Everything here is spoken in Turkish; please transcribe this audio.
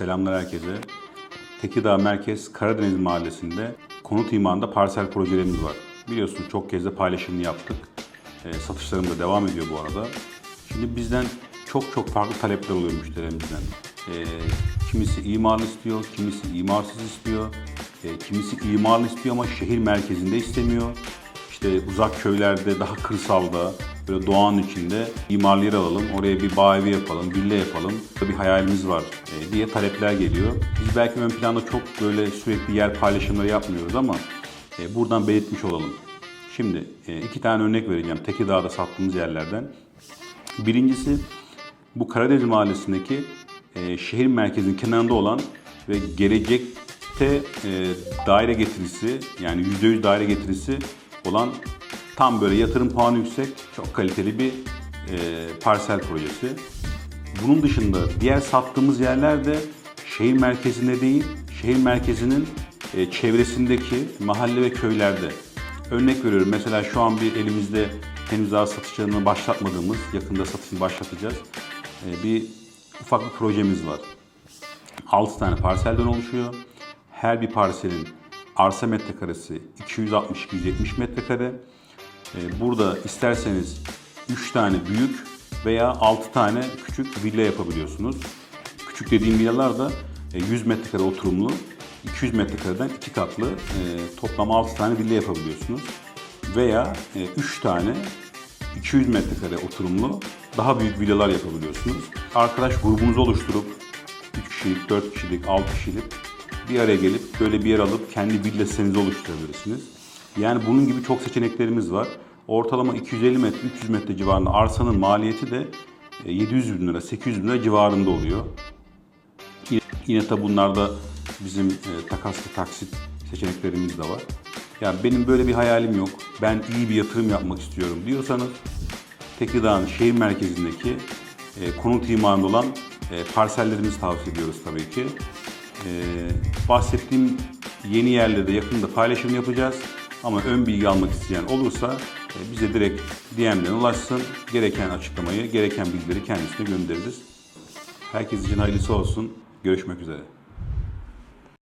Selamlar herkese. Tekirdağ Merkez Karadeniz Mahallesi'nde konut imarında parsel projelerimiz var. Biliyorsunuz çok kez de paylaşımını yaptık. E, satışlarım da devam ediyor bu arada. Şimdi bizden çok çok farklı talepler oluyor müşterilerimizden. E, kimisi imarlı istiyor, kimisi imarsız istiyor, e, kimisi imarlı istiyor ama şehir merkezinde istemiyor. İşte uzak köylerde, daha kırsalda, böyle doğanın içinde imarlı yer alalım, oraya bir bağ evi yapalım, villa yapalım, bir hayalimiz var e, diye talepler geliyor. Biz belki ön planda çok böyle sürekli yer paylaşımları yapmıyoruz ama e, buradan belirtmiş olalım. Şimdi e, iki tane örnek vereceğim Tekirdağ'da sattığımız yerlerden. Birincisi bu Karadeniz Mahallesi'ndeki şehir merkezinin kenarında olan ve gelecekte daire getirisi yani %100 daire getirisi olan tam böyle yatırım puanı yüksek, çok kaliteli bir e, parsel projesi. Bunun dışında diğer sattığımız yerler de şehir merkezinde değil, şehir merkezinin e, çevresindeki mahalle ve köylerde. Örnek veriyorum mesela şu an bir elimizde henüz daha satışlarını başlatmadığımız, yakında satışını başlatacağız. e, bir ufak bir projemiz var. 6 tane parselden oluşuyor. Her bir parselin arsa metrekaresi 260-270 metrekare. Ee, Burada isterseniz 3 tane büyük veya 6 tane küçük villa yapabiliyorsunuz. Küçük dediğim villalar da e, 100 metrekare oturumlu, 200 metrekareden 2 katlı e, toplam 6 tane villa yapabiliyorsunuz. Veya 3 tane 200 metrekare oturumlu daha büyük villalar yapabiliyorsunuz. Arkadaş grubunuzu oluşturup 3 kişilik, 4 kişilik, 6 kişilik bir araya gelip böyle bir yer alıp kendi villa sitenizi oluşturabilirsiniz. Yani bunun gibi çok seçeneklerimiz var. Ortalama 250 metre, 300 metre civarında arsanın maliyeti de e, 700 bin lira, 800 bin lira civarında oluyor. Yine, yine tabi bunlarda bizim e, takaslı taksit seçeneklerimiz de var. Yani benim böyle bir hayalim yok. Ben iyi bir yatırım yapmak istiyorum diyorsanız Tekirdağ'ın şehir merkezindeki e, konut imarında olan e, parsellerimizi tavsiye ediyoruz tabii ki. E, bahsettiğim yeni yerlerde yakında paylaşım yapacağız. Ama ön bilgi almak isteyen olursa e, bize direkt DM'den ulaşsın. Gereken açıklamayı, gereken bilgileri kendisine göndeririz. Herkes için hayırlısı olsun. Görüşmek üzere.